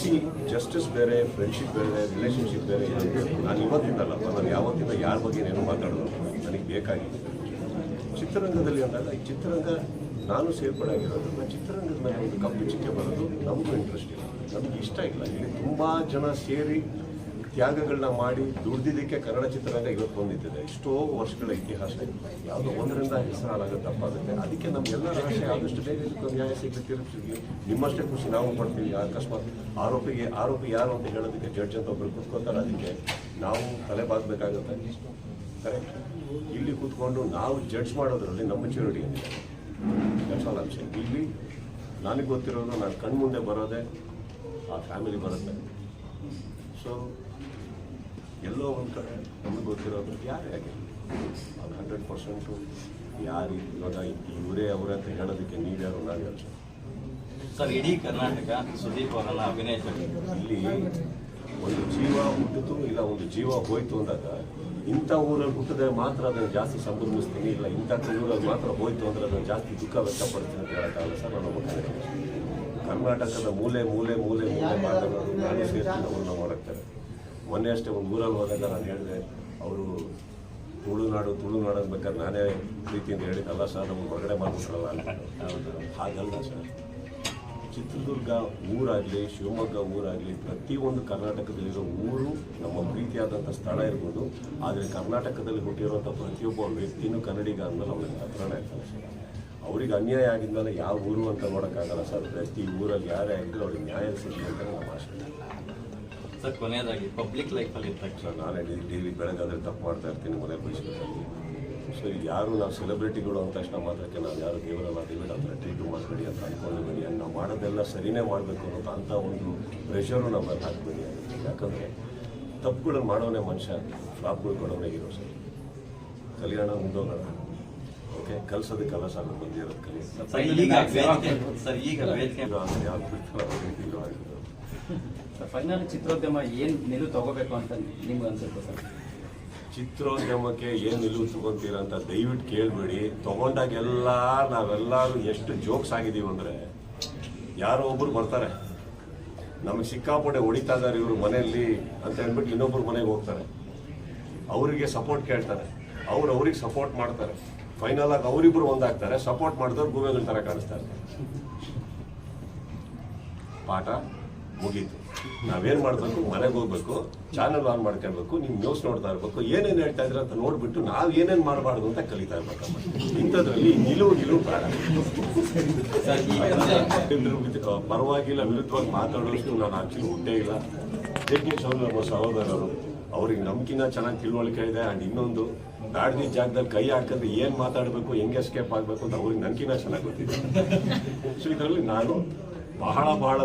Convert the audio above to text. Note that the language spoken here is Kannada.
ಸಿ ಜಸ್ಟಿಸ್ ಬೇರೆ ಫ್ರೆಂಡ್ಶಿಪ್ ಬೇರೆ ರಿಲೇಶನ್ಶಿಪ್ ಬೇರೆ. ನಾನು ಇವತ್ತಿಂದಲ್ಲಪ್ಪ ನಾನು ಯಾವತ್ತಿಂದ ಯಾರ ಬಗ್ಗೆ ಏನು ಮಾತಾಡೋದು, ನನಗೆ ಬೇಕಾಗಿದೆ. ಚಿತ್ರರಂಗದಲ್ಲಿ ಅಂದಾಗ ಈ ಚಿತ್ರರಂಗ ನಾನು ಸೇರ್ಪಡಾಗಿರೋದ್ರಿಂದ ಚಿತ್ರರಂಗದ ಮೇಲೆ ಒಂದು ಕಪ್ಪು ಚಿಕ್ಕೆ ಬರೋದು, ನಮಗೂ ಇಂಟ್ರೆಸ್ಟ್ ಇಲ್ಲ. ನಮಗೆ ಇಷ್ಟ ಇಲ್ಲ. ಇಲ್ಲಿ ತುಂಬ ಜನ ಸೇರಿ ತ್ಯಾಗಗಳನ್ನ ಮಾಡಿ ದುಡ್ದಿದ್ದಕ್ಕೆ ಕನ್ನಡ ಚಿತ್ರರಂಗ ಇವತ್ತು ಬಂದಿದ್ದಿದೆ ಎಷ್ಟೋ ವರ್ಷಗಳ ಇತಿಹಾಸ. ಯಾವುದೋ ಒಂದರಿಂದ ಹೆಸರಾದಾಗ ತಪ್ಪಾಗುತ್ತೆ ಅದಕ್ಕೆ ನಮಗೆಲ್ಲರ ಆಸೆ ಆದಷ್ಟು ಬೇಗ ನ್ಯಾಯ ಸಿಗಲಿ ನಿಮ್ಮಷ್ಟೇ ಖುಷಿ, ನಾವು ಪಡ್ತೀವಿ. ಅಕಸ್ಮಾತ್ ಆರೋಪಿಗೆ, ಆರೋಪಿ ಯಾರು ಅಂತ ಹೇಳೋದಕ್ಕೆ ಜಡ್ಜ್ ಅಂತ ಒಬ್ಬರು ಕೂತ್ಕೋತಾರೆ ಅದಕ್ಕೆ ನಾವು ತಲೆ ಬಾಗಬೇಕಾಗುತ್ತೆ ಕರೆಕ್ಟ್ ಇಲ್ಲಿ ಕೂತ್ಕೊಂಡು ನಾವು ಜಡ್ಜ್ ಮಾಡೋದ್ರಲ್ಲಿ ನಮ್ಮ ಮೆಚುರಿಟಿ ಏನಿದೆ? ದಟ್ಸ್ ಆಲ್ ಇಲ್ಲಿ ನನಗೆ ಗೊತ್ತಿರೋದು, ನಾನು ಕಣ್ಮುಂದೆ ಬರೋದೇ ಆ ಫ್ಯಾಮಿಲಿ ಬರುತ್ತೆ. ಸೊ ಎಲ್ಲೋ ಒಂದು ಕಡೆ ನಮಗೆ ಗೊತ್ತಿರೋದು ಯಾರೇ ಆಗಿರಲಿ. ಅದು ಹಂಡ್ರೆಡ್ ಪರ್ಸೆಂಟು ಯಾರು ಇವಾಗ ಇವರೇ ಅವರ ಅಂತ ಹೇಳೋದಕ್ಕೆ ನೀವ್ಯಾರು ನಾವು ಸರ್ ಸರ್ ಇಡೀ ಕರ್ನಾಟಕ ಸುದೀಪ್ ಅವರನ್ನ ಅಭಿನಯ ಇಲ್ಲಿ ಒಂದು ಜೀವ ಹುಟ್ಟಿತು ಇಲ್ಲ ಒಂದು ಜೀವ ಹೋಯ್ತು ಅಂದಾಗ ಇಂಥ ಊರಲ್ಲಿ ಹುಟ್ಟಿದ್ರೆ ಮಾತ್ರ ಅದನ್ನು ಜಾಸ್ತಿ ಸಂಭ್ರಮಿಸ್ತೀನಿ ಇಲ್ಲ ಇಂಥ ಊರಲ್ಲಿ ಮಾತ್ರ ಹೋಯ್ತು ಅಂದರೆ ಅದನ್ನು ಜಾಸ್ತಿ ದುಃಖ ವ್ಯಕ್ತಪಡ್ತೀನಿ ಅಂತ ಹೇಳೋಕ್ಕಾಗಲ್ಲ ಸರ್ ನಾನು. ಕರ್ನಾಟಕದ ಮೂಲೆ ಮೂಲೆ ಮೂಲೆ ಮೂಲೆ ಮಾತನಾಡೋರು ನಾನು ಸೇರ್ತೀನಿ ಅವ್ರನ್ನ ಮಾಡೋಕ್ತಾರೆ ಮೊನ್ನೆ ಅಷ್ಟೇ ಒಂದು ಊರಲ್ಲಿ ಹೋದಾಗ ನಾನು ಹೇಳಿದೆ, ಅವರು ತುಳುನಾಡು ತುಳುನಾಡು ಬೇಕಾದ್ರೆ ನಾನೇ ಪ್ರೀತಿಯಿಂದ ಹೇಳಿದ್ದಲ್ಲ ಸರ್, ನಮ್ಗೆ ಹೊರಗಡೆ ಮಾಡಿಬಿಟ್ರಲ್ಲ ಹಾಗಲ್ಲ ಸರ್. ಚಿತ್ರದುರ್ಗ ಊರಾಗಲಿ, ಶಿವಮೊಗ್ಗ ಊರಾಗಲಿ, ಪ್ರತಿಯೊಂದು ಕರ್ನಾಟಕದಲ್ಲಿರೋ ಊರು ನಮ್ಮ ಪ್ರೀತಿಯಾದಂಥ ಸ್ಥಳ ಇರ್ಬೋದು. ಆದರೆ ಕರ್ನಾಟಕದಲ್ಲಿ ಹುಟ್ಟಿರುವಂಥ ಪ್ರತಿಯೊಬ್ಬ ವ್ಯಕ್ತಿನೂ ಕನ್ನಡಿಗ ಅಂದಮೇಲೆ ಅವ್ರಿಗೆ ಹತ್ರನೇ ಇರ್ತಾರೆ ಸರ್. ಅವ್ರಿಗೆ ಅನ್ಯಾಯ ಆಗಿದ್ಮೇಲೆ ಯಾವ ಊರು ಅಂತ ನೋಡೋಕ್ಕಾಗಲ್ಲ ಸರ್. ಪ್ರತಿ ಊರಲ್ಲಿ ಯಾರೇ ಆಗಿದ್ರು ಅವ್ರಿಗೆ ನ್ಯಾಯ ಸಿಗಲಿ ಅಂತ ನಮ್ಮ ಆಶೆ ಸರ್ ಕೊನೆಯದಾಗಿ ಪಬ್ಲಿಕ್ ಲೈಫಲ್ಲಿ ಇರ್ತಕ್ಕ ಸರ್ ನಾನೇ ಡೈಲಿ ಬೆಳಗಾದ್ರೆ ತಪ್ಪು ಮಾಡ್ತಾ ಇರ್ತೀನಿ ಮನೆ ಬಯಸ್ಕೊಳ್ತೀನಿ ಸೊ ಇದು ಯಾರು ನಾವು ಸೆಲೆಬ್ರಿಟಿಗಳು ಅಂತ ತಕ್ಷಣ ಮಾತ್ರಕ್ಕೆ ನಾವು ಯಾರು ದೇವರಲ್ಲ ದೇವರ ಹತ್ರ ಟ್ರೀಟು ಮಾಡಬೇಡಿ ಅಂತ ಅಂದ್ಕೊಂಡಿಬೇಡಿ ನಾವು ಮಾಡೋದೆಲ್ಲ ಸರಿನೇ ಮಾಡಬೇಕು ಅಂತ ಒಂದು ಪ್ರೆಷರು ನಮ್ಮಲ್ಲಿ ಹಾಕ್ಬೇಡಿ. ಯಾಕಂದರೆ ತಪ್ಪುಗಳನ್ನು ಮಾಡೋನೇ ಮನುಷ್ಯ ಫ್ಲಾಪ್ಗಳು ಕೊಡೋನೇ ಇರೋ ಸರ್. ಕಲ್ಯಾಣ ಮುಂದೋಗೋಣ. ಓಕೆ ಸರ್ ಸಾಕು ಬಂದಿರೋದು ಕಲಿ. ಸರ್ ಈಗ ವೇದಿಕೆ ಸರ್ ಬಿಡ್ತಾರೋ ಆಗಿರೋದು. ಸರ್ ಫೈನಲ್ ಚಿತ್ರೋದ್ಯಮ ಏನು ನಿಲುವು ತಗೋಬೇಕು ಅಂತ ನಿಮ್ಗೆ ಅನ್ಸುತ್ತೆ ಸರ್? ಚಿತ್ರೋದ್ಯಮಕ್ಕೆ ಏನು ನಿಲುವು ತಗೊಂತೀರ ಅಂತ ದಯವಿಟ್ಟು ಕೇಳಬೇಡಿ. ತಗೊಂಡಾಗೆಲ್ಲ ನಾವೆಲ್ಲರೂ ಎಷ್ಟು ಜೋಕ್ಸ್ ಆಗಿದ್ದೀವಿ ಅಂದರೆ ಯಾರೋ ಒಬ್ಬರು ಬರ್ತಾರೆ. ನಮಗೆ ಸಿಕ್ಕಾಪಟ್ಟೆ ಹೊಡಿತಾ ಇದ್ದಾರೆ ಇವರು ಮನೆಯಲ್ಲಿ ಅಂತ ಹೇಳ್ಬಿಟ್ಟು ಇನ್ನೊಬ್ರು ಮನೆಗೆ ಹೋಗ್ತಾರೆ. ಅವರಿಗೆ ಸಪೋರ್ಟ್ ಕೇಳ್ತಾರೆ. ಅವ್ರು ಅವ್ರಿಗೆ ಸಪೋರ್ಟ್ ಮಾಡ್ತಾರೆ. ಫೈನಲ್ ಆಗಿ ಅವರಿಬ್ರು ಒಂದಾಗ್ತಾರೆ ಸಪೋರ್ಟ್ ಮಾಡಿದವ್ರು ಗೂಬೆಗಳ ಥರ ಕಾಣಿಸ್ತಾ ಇರ್ತಾರೆ. ಪಾಠ ಮುಗೀತು. ನಾವೇನ್ ಮಾಡ್ಬೇಕು? ಮನೆಗೆ ಹೋಗ್ಬೇಕು ಚಾನಲ್ ಆನ್ ಮಾಡ್ಕೊಳ್ಬೇಕು ನಿಮ್ಮ ನ್ಯೂಸ್ ನೋಡ್ತಾ ಇರ್ಬೇಕು, ಏನೇನ್ ಹೇಳ್ತಾ ಇದ್ರ ಅಂತ ನೋಡ್ಬಿಟ್ಟು ನಾವ್ ಏನೇನ್ ಮಾಡಬಾರ್ದು ಅಂತ ಕಲಿತಾ ಇರ್ಬೇಕಮ್ಮ ಇಂಥದ್ರಲ್ಲಿ ನಿಲುವು ನಿಲುವು ಬೇಡ. ಪರವಾಗಿಲ್ಲ, ವಿರುದ್ಧವಾಗಿ ಮಾತಾಡೋಷ್ಟು ನಾನು ಆಕ್ಚುಲಿ ಹುಟ್ಟೇ ಇಲ್ಲ. ಅವರು ಸಹೋದರರು. ಅವ್ರಿಗೆ ನಮ್ಕಿನ್ನ ಚೆನ್ನಾಗಿ ತಿಳುವಳಿಕೆ ಇದೆ ಅಂಡ್ ಇನ್ನೊಂದು ಬ್ಯಾಡ್ದಿ ಜಾಗದಲ್ಲಿ ಕೈ ಹಾಕಿದ್ರೆ ಏನ್ ಮಾತಾಡಬೇಕು, ಹೆಂಗೆ ಎಸ್ಕೇಪ್ ಆಗಬೇಕು ಅಂತ ಅವ್ರಿಗೆ ನನ್ಕಿನ್ನ ಚೆನ್ನಾಗಿ ಗೊತ್ತಿದೆ. ಸೊ ಇದರಲ್ಲಿ ನಾನು ಬಹಳ ಬಹಳ